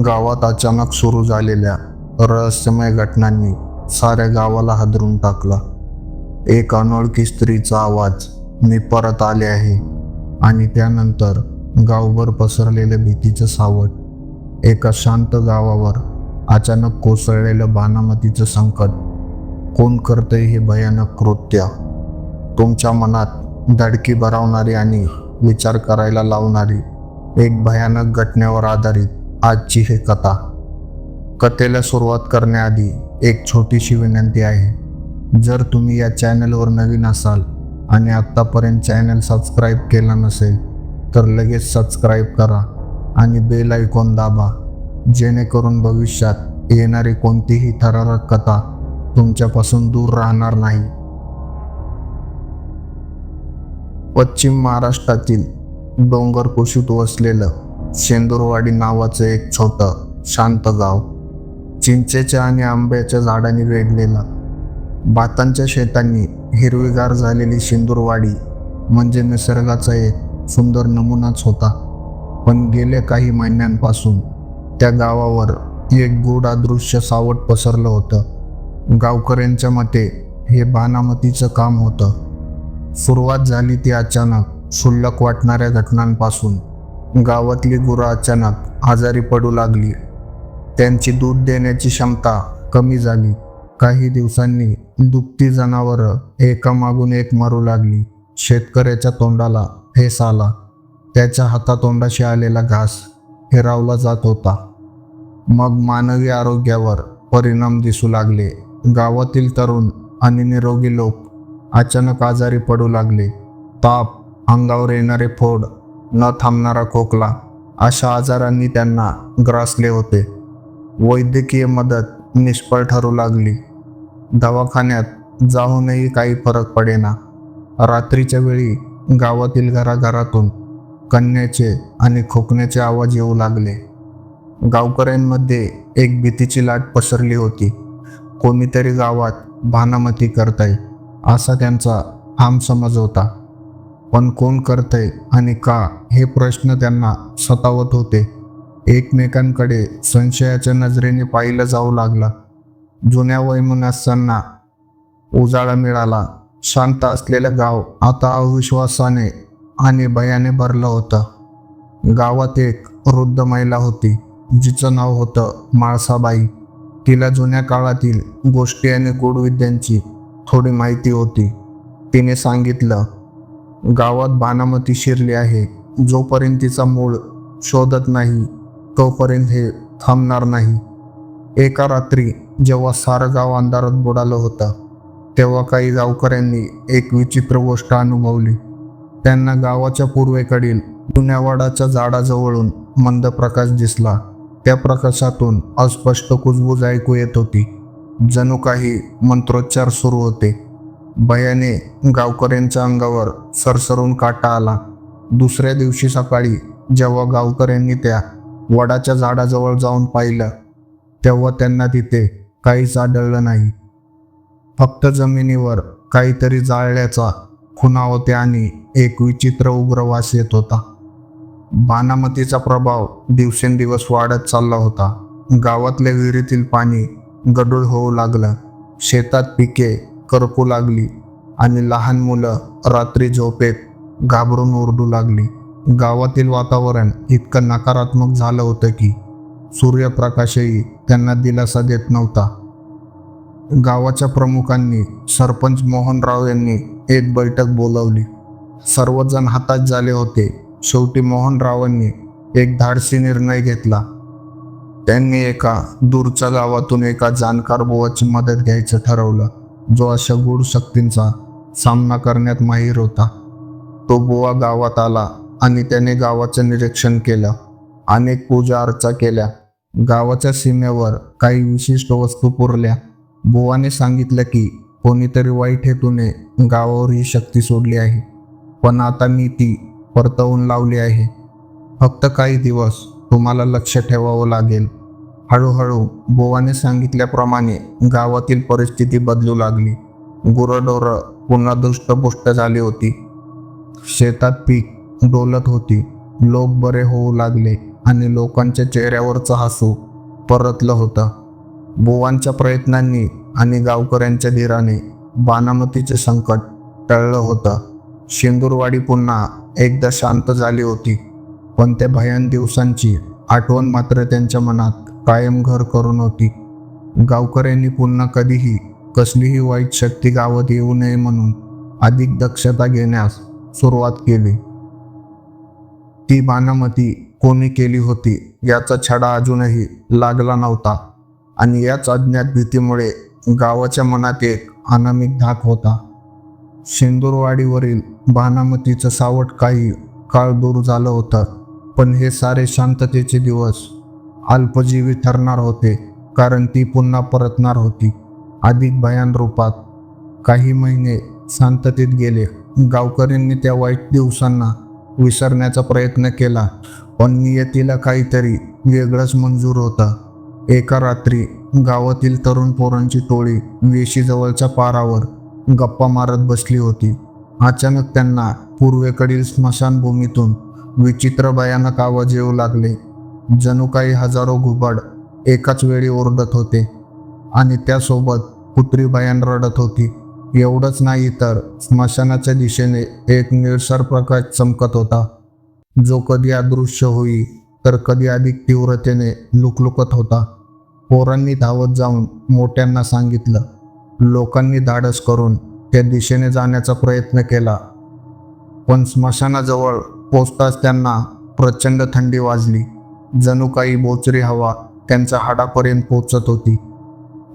गावात अचानक सुरू झालेल्या रहस्यमय घटनांनी साऱ्या गावाला हादरून टाकला. एक अनोळखी स्त्रीचा आवाज मी परत आले आहे. आणि त्यानंतर गावभर पसरलेलं भीतीचं सावट एका शांत गावावर अचानक कोसळलेलं बानामतीचं संकट. कोण करतंय हे भयानक कृत्य? तुमच्या मनात धडकी भरावणारी आणि विचार करायला लावणारी एक भयानक घटनेवर आधारित आजची ही कथा. कथेला सुरुवात करण्याआधी एक छोटीशी विनंती आहे. जर तुम्ही या चॅनलवर नवीन असाल आणि आत्तापर्यंत चॅनल सबस्क्राईब केला नसेल तर लगेच सबस्क्राईब करा आणि बेल आयकॉन दाबा. जेणेकरून भविष्यात येणारी कोणतीही थरारक कथा तुमच्यापासून दूर राहणार नाही. पश्चिम महाराष्ट्रातील डोंगर कुशीत वसलेलं शेंदूरवाडी नावाचं एक छोटं शांत गाव. चिंचेच्या आणि आंब्याच्या झाडांनी वेढलेलं. भातांच्या शेतांनी हिरवीगार झालेली शेंदूरवाडी म्हणजे निसर्गाचा एक सुंदर नमुनाच होता. पण गेल्या काही महिन्यांपासून त्या गावावर एक गूढ अदृश्य सावट पसरलं होतं. गावकऱ्यांच्या मते हे बानामतीचं काम होतं. सुरुवात झाली ती अचानक क्षुल्लक वाटणाऱ्या घटनांपासून. गावातली गुरं अचानक आजारी पडू लागली. त्यांची दूध देण्याची क्षमता कमी झाली. काही दिवसांनी दुभती जनावरं एकामागून एक मरू लागली. शेतकऱ्याच्या तोंडाला फेस आला. त्याच्या हातातोंडाशी आलेला घास हिरावला जात होता. मग मानवी आरोग्यावर परिणाम दिसू लागले. गावातील तरुण आणि निरोगी लोक अचानक आजारी पडू लागले. ताप अंगावर येणारे फोड न थांबणारा खोकला अशा आजारांनी त्यांना ग्रासले होते. वैद्यकीय मदत निष्फळ ठरू लागली. दवाखान्यात जाऊनही काही फरक पडेना. रात्रीच्या वेळी गावातील घराघरातून कन्याचे आणि खोकण्याचे आवाज येऊ लागले. गावकऱ्यांमध्ये एक भीतीची लाट पसरली होती. कोणीतरी गावात भानामती करताय असा त्यांचा ठाम समज होता. पण कोण करतंय आणि का हे प्रश्न त्यांना सतावत होते. एकमेकांकडे संशयाच्या नजरेने पाहिलं जाऊ लागला. जुन्या वैमनस्यांना उजाळा मिळाला. शांत असलेलं गाव आता अविश्वासाने आणि भयाने भरलं होतं. गावात एक वृद्ध महिला होती. जिचं नाव होतं माळसाबाई. तिला जुन्या काळातील गोष्टी आणि गूढविद्यांची थोडी माहिती होती. तिने सांगितलं गावात बानामती शिरली आहे. जोपर्यंत तिचा मूळ शोधत नाही तोपर्यंत हे थांबणार नाही. एका रात्री जेव्हा सारं गाव अंधारात बुडालं होतं तेव्हा काही गावकऱ्यांनी एक विचित्र गोष्ट अनुभवली. त्यांना गावाच्या पूर्वेकडील जुन्यावाडाच्या झाडाजवळून मंद प्रकाश दिसला. त्या प्रकाशातून अस्पष्ट कुजबूज ऐकू येत होती. जणू काही मंत्रोच्चार सुरू होते. भयाने गावकऱ्यांच्या अंगावर सरसरून काटा आला. दुसऱ्या दिवशी सकाळी जेव्हा गावकऱ्यांनी त्या वडाच्या झाडाजवळ जाऊन पाहिलं तेव्हा त्यांना तिथे काहीच आढळलं नाही. फक्त जमिनीवर काहीतरी जाळल्याचा खुणा होते आणि एक विचित्र उग्र वास येत होता. बानामतीचा प्रभाव दिवसेंदिवस वाढत चालला होता. गावातल्या विहिरीतील पाणी गडूळ होऊ लागलं. शेतात पिके करपू लागली आणि लहान मुलं रात्री झोपेत घाबरून ओरडू लागली. गावातील वातावरण इतकं नकारात्मक झालं होतं की सूर्यप्रकाशही त्यांना दिलासा देत नव्हता. गावाच्या प्रमुखांनी सरपंच मोहनराव यांनी एक बैठक बोलावली. सर्वजण हातात झाले होते. शेवटी मोहनरावांनी एक धाडसी निर्णय घेतला. त्यांनी एका दूरच्या गावातून एका जाणकार बुवाची मदत घ्यायचं ठरवलं. जो अशा गूढ शक्तींचा सामना करण्यात माहीर होता. तो बुवा गावात आला आणि त्याने गावाचं निरीक्षण केलं. अनेक पूजा अर्चा केल्या. गावाच्या सीमेवर काही विशिष्ट वस्तू पुरल्या. बुवाने सांगितलं की कोणीतरी वाईट हेतूने गावावर ही शक्ती सोडली आहे. पण आता मी ती परतवून लावली आहे. फक्त काही दिवस तुम्हाला लक्ष ठेवावं लागेल. हळूहळू बोवाने सांगितल्याप्रमाणे गावातील परिस्थिती बदलू लागली. गुरंढोरं पुन्हा दृष्टपुष्ट झाली होती. शेतात पीक डोलत होती. लोक बरे होऊ लागले आणि लोकांच्या चेहऱ्यावरचं हसू परतलं होतं. बुवांच्या प्रयत्नांनी आणि गावकऱ्यांच्या धीराने बानामतीचे संकट टळलं होतं. शेंदूरवाडी पुन्हा एकदा शांत झाली होती. पण त्या भयान दिवसांची आठवण मात्र त्यांच्या मनात कायम घर करून होती. गावकऱ्यांनी पुन्हा कधीही कसलीही वाईट शक्ती गावात येऊ नये म्हणून अधिक दक्षता घेण्यास सुरुवात केली. ती बानामती कोणी केली होती याचा छडा अजूनही लागला नव्हता आणि याच अज्ञात भीतीमुळे गावाच्या मनात एक अनामिक धाक होता. शेंदूरवाडीवरील बानामतीचं सावट काही काळ दूर झालं होतं पण हे सारे शांततेचे दिवस अल्पजीवी ठरणार होते कारण ती पुन्हा परतणार होती. अधिक भयान रूपात काही महिने शांततेत गेले. गावकऱ्यांनी त्या वाईट दिवसांना विसरण्याचा प्रयत्न केला पण नियतीला काहीतरी वेगळंच मंजूर होतं. एका रात्री गावातील तरुण पोरांची टोळी वेशीजवळच्या पारावर गप्पा मारत बसली होती. अचानक त्यांना पूर्वेकडील स्मशानभूमीतून विचित्र भयानक आवाज येऊ लागले. जणू काही हजारो घुबड एकाच वेळी ओरडत होते. आणि त्यासोबत कुत्री भयान रडत होती. एवढंच नाही तर स्मशानाच्या दिशेने एक निळसर प्रकाश चमकत होता. जो कधी अदृश्य होई तर कधी अधिक तीव्रतेने लुकलुकत होता. पोरांनी धावत जाऊन मोठ्यांना सांगितलं लोकांनी धाडस करून त्या दिशेने जाण्याचा प्रयत्न केला. पण स्मशानाजवळ पोचताच त्यांना प्रचंड थंडी वाजली. जणू काही बोचरी हवा त्यांच्या हाडापर्यंत पोचत होती.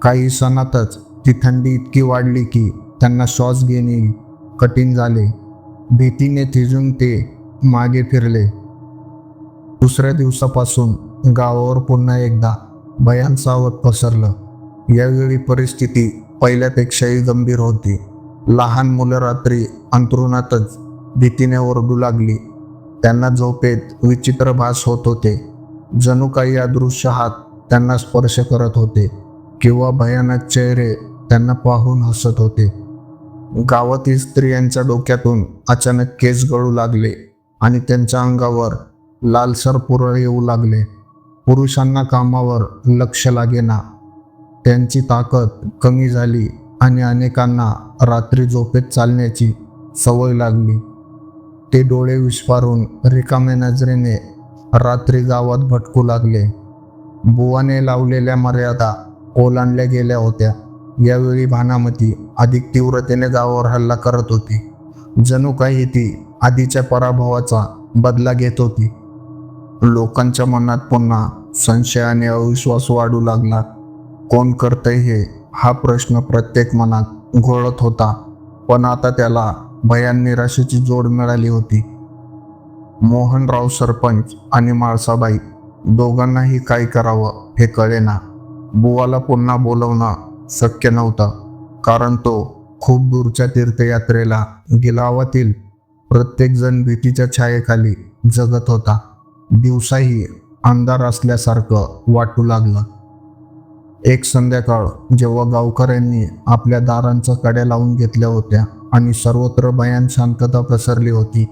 काही सणातच ती थंडी इतकी वाढली की त्यांना श्वास घेणे कठीण झाले. भीतीने थिजून ते मागे फिरले. दुसऱ्या दिवसापासून गावावर पुन्हा एकदा भयान पसरलं. यावेळी परिस्थिती पहिल्यापेक्षाही गंभीर होती. लहान मुलं रात्री अंथरुणातच भीतीने ओरडू लागली. त्यांना झोपेत विचित्र भास होत होते. जणू काही अदृश्य हात त्यांना स्पर्श करत होते किंवा भयानक चेहरे त्यांना पाहून हसत होते. गावातील स्त्रियांच्या डोक्यातून अचानक केस गळू लागले आणि त्यांच्या अंगावर लालसर पुरळ येऊ लागले. पुरुषांना कामावर लक्ष लागेना. त्यांची ताकद कमी झाली आणि अनेकांना रात्री झोपेत चालण्याची सवय लागली. ते डोळे विस्फारून रिकाम्या नजरेने रात्री गावात भटकू लागले. बुवाने लावलेल्या मर्यादा ओलांडल्या गेल्या होत्या. यावेळी भानामती अधिक तीव्रतेने गावावर हल्ला करत होती. जणू काही ती आधीच्या पराभवाचा बदला घेत होती. लोकांच्या मनात पुन्हा संशय आणि अविश्वास वाढू लागला. कोण करतंय हे हा प्रश्न प्रत्येक मनात घोळत होता. पण आता त्याला भयान निराशेची जोड मिळाली होती. मोहनराव सरपंच आणि माळसाबाई दोघांनाही काय करावं हे कळेना. बुवाला पुन्हा बोलवणं शक्य नव्हतं कारण तो खूप दूरच्या तीर्थयात्रेला गिलावातील प्रत्येकजण भीतीच्या छायेखाली जगत होता. दिवसाही अंधार असल्यासारखं वाटू लागलं. एक संध्याकाळ जेव्हा गावकऱ्यांनी आपल्या दारांचं कड्या लावून घेतल्या होत्या आणि सर्वत्र भयान शांतता पसरली होती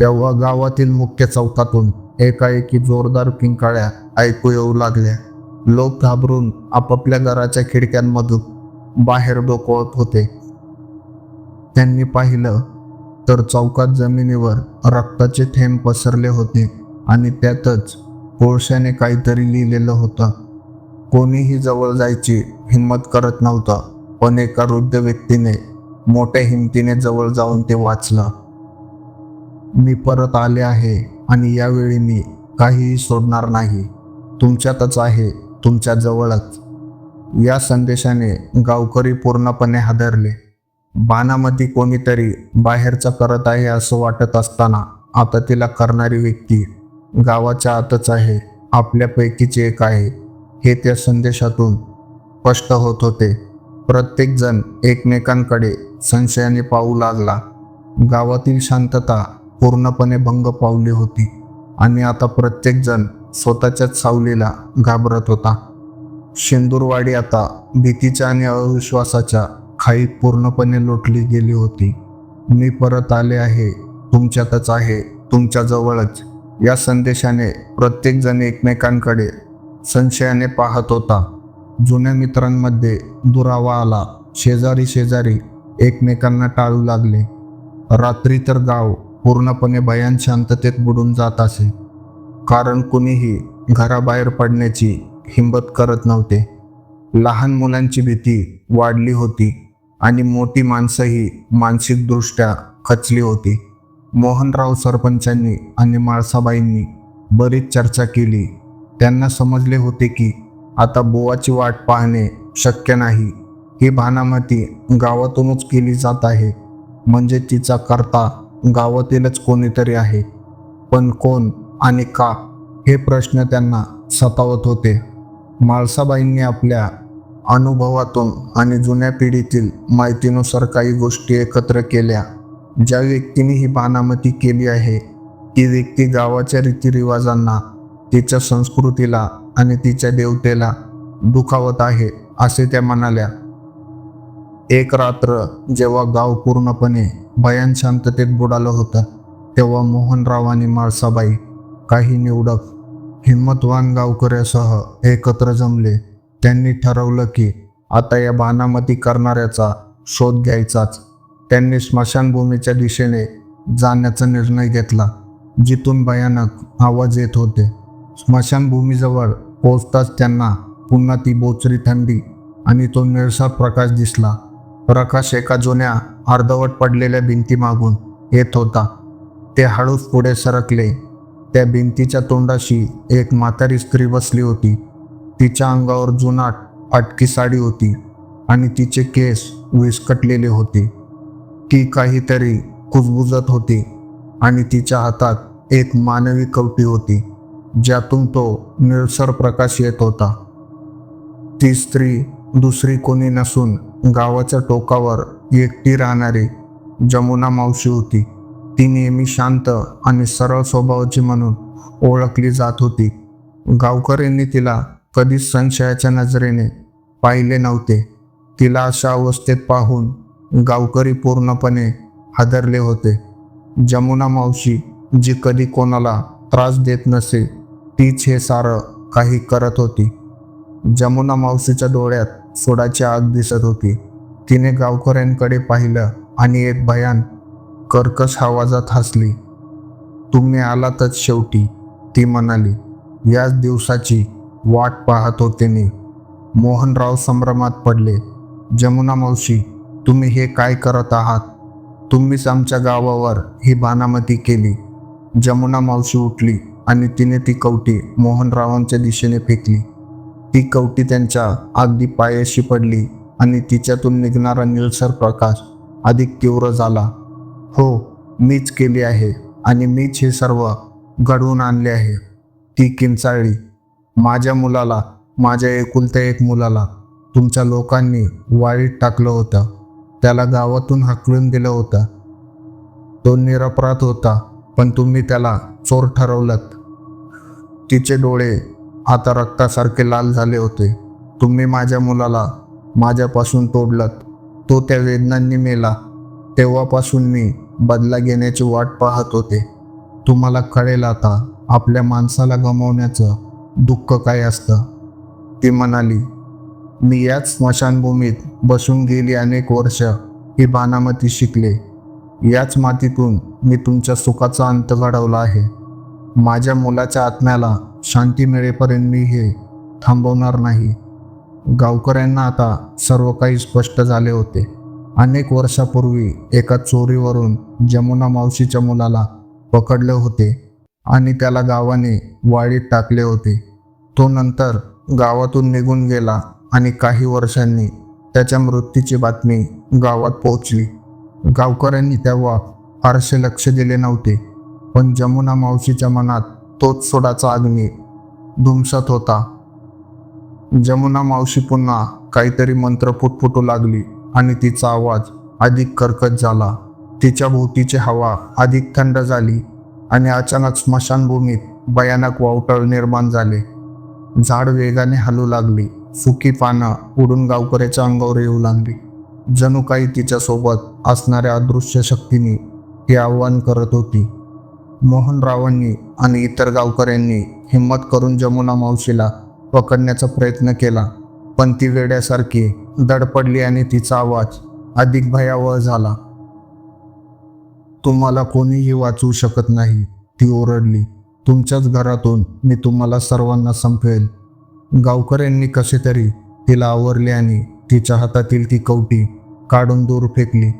तेव्हा गावातील मुख्य चौकातून एकाएकी जोरदार किंकाळ्या ऐकू येऊ लागल्या. लोक घाबरून आपापल्या घराच्या खिडक्यांमधून बाहेर डोकवत होते. त्यांनी पाहिलं तर चौकात जमिनीवर रक्ताचे थेंब पसरले होते आणि त्यातच कोळशाने काहीतरी लिहिलेलं होतं. कोणीही जवळ जायची हिंमत करत नव्हतं पण एका वृद्ध व्यक्तीने मोठ्या हिमतीने जवळ जाऊन ते वाचलं. मी परत आले आहे आणि यावेळी मी काहीही सोडणार नाही. तुमच्यातच आहे तुमच्या जवळच. या संदेशाने गावकरी पूर्णपणे हादरले. बाणामध्ये कोणीतरी बाहेरचं करत आहे असं वाटत असताना आता तिला करणारी व्यक्ती गावाच्या आतच आहे आपल्यापैकीच एक आहे हे त्या संदेशातून स्पष्ट होत होते. प्रत्येकजण एकमेकांकडे संशयाने पाहू लागला. गावातील शांतता पूर्णपणे भंग पावली होती आणि आता प्रत्येकजण स्वतःच्याच सावलीला घाबरत होता. शेंदूरवाडी आता भीतीच्या आणि अविश्वासाच्या खाईत पूर्णपणे लोटली गेली होती. मी परत आले आहे तुमच्यातच आहे तुमच्या जवळच. या संदेशाने प्रत्येकजण एकमेकांकडे संशयाने पाहत होता. जुन्या मित्रांमध्ये दुरावा आला. शेजारी शेजारी एकमेकांना टाळू लागले. रात्री तर गाव पूर्णपणे भयान शांततेत बुडून जात असे. कारण कुणीही घराबाहेर पडण्याची हिंमत करत नव्हते. लहान मुलांची भीती वाढली होती आणि मोठी माणसंही मानसिकदृष्ट्या खचली होती. मोहनराव सरपंचांनी आणि माळसाबाईंनी बरीच चर्चा केली. त्यांना समजले होते की आता बोवाची वाट पाहणे शक्य नाही. ही भानामती गावातूनच केली जात आहे. म्हणजे तिचा करता गावातीलच कोणीतरी आहे. पण कोण आणि का हे प्रश्न त्यांना सतावत होते. माळसाबाईंनी आपल्या अनुभवातून आणि जुन्या पिढीतील माहितीनुसार काही गोष्टी एकत्र केल्या. ज्या व्यक्तीने ही बानामती केली आहे ती व्यक्ती गावाच्या रीतिरिवाजांना तिच्या संस्कृतीला आणि तिच्या देवतेला दुखावत आहे असे त्या म्हणाल्या. एक रात्र जेव्हा गाव पूर्णपणे भयान शांततेत बुडालं होतं तेव्हा मोहनराव आणि माळसाबाई काही निवडक हिंमतवान गावकऱ्यासह एकत्र जमले. त्यांनी ठरवलं की आता या बाणामती करणाऱ्याचा शोध घ्यायचाच. त्यांनी स्मशानभूमीच्या दिशेने जाण्याचा निर्णय घेतला जिथून भयानक आवाज येत होते. स्मशानभूमीजवळ पोचताच त्यांना पुन्हा ती बोचरी थंडी आणि तो निळसा प्रकाश दिसला. प्रकाश एका जुन्या अर्धवट पडलेल्या भिंतीमागून येत होता. ते हळूच पुढे सरकले. त्या भिंतीच्या तोंडाशी एक म्हातारी स्त्री बसली होती. तिच्या अंगावर जुनाट फाटकी साडी होती आणि तिचे केस विस्कटलेले होते. ती काहीतरी कुजबुजत होती आणि तिच्या हातात एक मानवी कवटी होती ज्यातून तो निळसर प्रकाश येत होता. ती स्त्री दुसरी कोणी नसून गावाच्या टोकावर एकटी राहणारी जमुना मावशी होती. ती नेहमी शांत आणि सरळ स्वभावाची म्हणून ओळखली जात होती. गावकऱ्यांनी तिला कधीच संशयाच्या नजरेने पाहिले नव्हते. तिला अशा अवस्थेत पाहून गावकरी पूर्णपणे हादरले होते. जमुना मावशी जी कधी कोणाला त्रास देत नसे तीच हे सारं काही करत होती. जमुना मावशीच्या डोळ्यात सोडाची आग दिसत होती. तिने गावकऱ्यांकडे पाहिलं आणि एक भयान कर्कश आवाजात हसली. तुम्ही आलातच शेवटी ती म्हणाली. याच दिवसाची वाट पाहत होते मी. मोहनराव संभ्रमात पडले. जमुना मावशी तुम्ही हे काय करत आहात? तुम्हीच आमच्या गावावर ही बानामती केली. जमुना मावशी उठली आणि तिने ती कवटी मोहनरावांच्या दिशेने फेकली. ती कवटी त्यांच्या अगदी पायाशी पडली आणि तिच्यातून निघणारा निळसर प्रकाश अधिक तीव्र झाला. हो मीच केली आहे आणि मीच हे सर्व घडवून आणले आहे. ती किंचाळली. माझ्या मुलाला माझ्या एकुलत्या एक मुलाला तुमच्या लोकांनी वाईट टाकलं होतं. त्याला गावातून हकलून दिलं होतं. तो निरपराध होता पण तुम्ही त्याला चोर ठरवलत. तिचे डोळे आता रक्तासारखे लाल झाले होते. तुम्ही माझ्या मुलाला माझ्यापासून तोडलत. तो त्या वेदनांनी मेला. तेव्हापासून मी बदला घेण्याची वाट पाहत होते. तुम्हाला कळेल आता आपल्या माणसाला गमावण्याचं दुःख काय असतं. ती म्हणाली मी याच स्मशानभूमीत बसून गेली अनेक वर्ष. ही बानामती शिकले. याच मातीतून मी तुमच्या सुखाचा अंत घडवला आहे. माझ्या मुलाच्या आत्म्याला शांती मिळेपर्यंत मी हे थांबवणार नाही. गावकऱ्यांना आता सर्व काही स्पष्ट झाले होते. अनेक वर्षापूर्वी एका चोरीवरून जमुना मावशीच्या मुलाला पकडले होते आणि त्याला गावाने वाळीत टाकले होते. तो नंतर गावातून निघून गेला आणि काही वर्षांनी त्याच्या मृत्यूची बातमी गावात पोहोचली. गावकऱ्यांनी तेव्हा फारसे लक्ष दिले नव्हते पण जमुना मावशीच्या मनात तोच सोडाचा अग्नी धुमसत होता. जमुना मावशी पुन्हा काहीतरी मंत्र फुटफुटू लागली आणि तिचा आवाज अधिक कर्कश झाला. तिच्या भोवतीची हवा अधिक थंड झाली आणि अचानक स्मशानभूमीत भयानक वावटळ निर्माण झाले. झाड वेगाने हलू लागली. सुकी पानं उडून गावकऱ्याच्या अंगावर येऊ लागली. जणू काही तिच्यासोबत असणाऱ्या अदृश्य शक्तीने ती आव्हान करत होती. मोहनरावांनी आणि इतर गावकऱ्यांनी हिंमत करून जमुना मावशीला पकडण्याचा प्रयत्न केला पण ती वेड्यासारखी दडपडली आणि तिचा आवाज अधिक भयावह झाला. तुम्हाला कोणीही वाचवू शकत नाही ती ओरडली. तुमच्याच घरातून मी तुम्हाला सर्वांना संपवेल गावकऱ्यांनी कसे तरी तिला आवरले आणि तिच्या हातातील ती कवटी काढून दूर फेकली.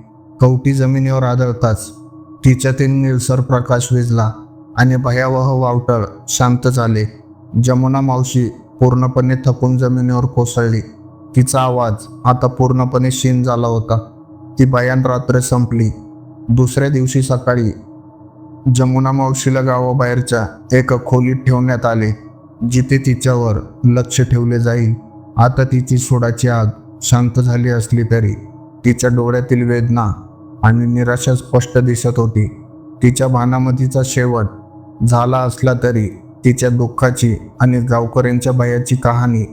कवटी जमिनीवर आदळताच तिच्यातील निळसर प्रकाश विजला आणि भयावह वावटळ शांत झाले. जमुना मावशी पूर्णपणे थकून जमिनीवर कोसळली. तिचा आवाज आता पूर्णपणे क्षीण झाला होता. ती भयान रात्र संपली. दुसऱ्या दिवशी सकाळी जमुना मावशीला गावाबाहेरच्या एका खोलीत ठेवण्यात आले जिथे तिच्यावर लक्ष ठेवले जाईल. आता तिची सोडाची आग शांत झाली असली तरी तिच्या डोळ्यातील वेदना आणि निराशा स्पष्ट दिसत होती. तिच्या भानामतीचा शेवट झाला असला तरी तिच्या दुःखाची आणि गावकऱ्यांच्या भयाची कहाणी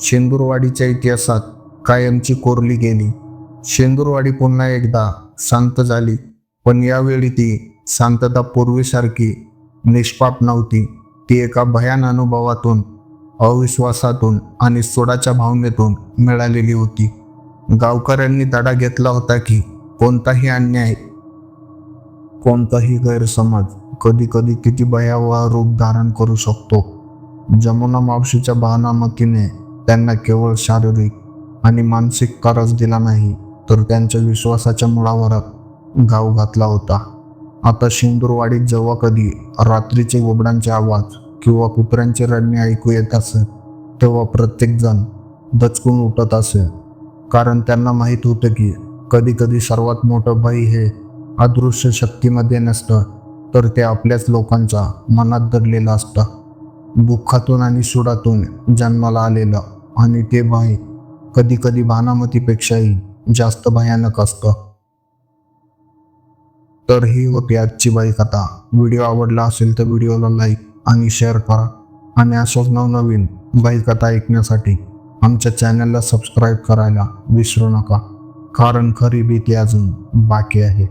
शेंदूरवाडीच्या इतिहासात कायमची कोरली गेली. शेंदूरवाडी पुन्हा एकदा शांत झाली पण यावेळी ती शांतता पूर्वीसारखी निष्पाप नव्हती. ती एका भयान अनुभवातून अविश्वासातून आणि सोडाच्या भावनेतून मिळालेली होती. गावकऱ्यांनी दडा घेतला होता की कोणताही अन्याय कोणताही गैरसमज कधी कधी किती भयावह रूप धारण करू शकतो. जमुना मावशीच्या बहानामतीने त्यांना केवळ शारीरिक आणि मानसिक कारच दिला नाही तर त्यांच्या विश्वासाच्या मुळावर गाव घातला होता. आता शिंदूरवाडीत जेव्हा कधी रात्रीचे बोबडांचे आवाज किंवा कुत्र्यांचे रडणे ऐकू येत असे तेव्हा प्रत्येकजण दचकून उठत असे. कारण त्यांना माहीत होतं की कधी कधी सर्वात मोठं भय हे अदृश्य शक्तीमध्ये नसतं तर ते आपल्याच लोकांच्या मनात दडलेलं असतं. दुःखातून आणि सुडातून जन्माला आलेलं आणि ते भय कधी कधी भानामतीपेक्षाही जास्त भयानक असतं. तर ही होती आजची बाई कथा. व्हिडिओ आवडला असेल तर व्हिडिओला लाईक आणि शेअर करा. आणि अशाच नवनवीन बाई कथा ऐकण्यासाठी आमच्या चॅनलला सबस्क्राईब करायला विसरू नका. कारण खरी भीती अजून बाकी आहे.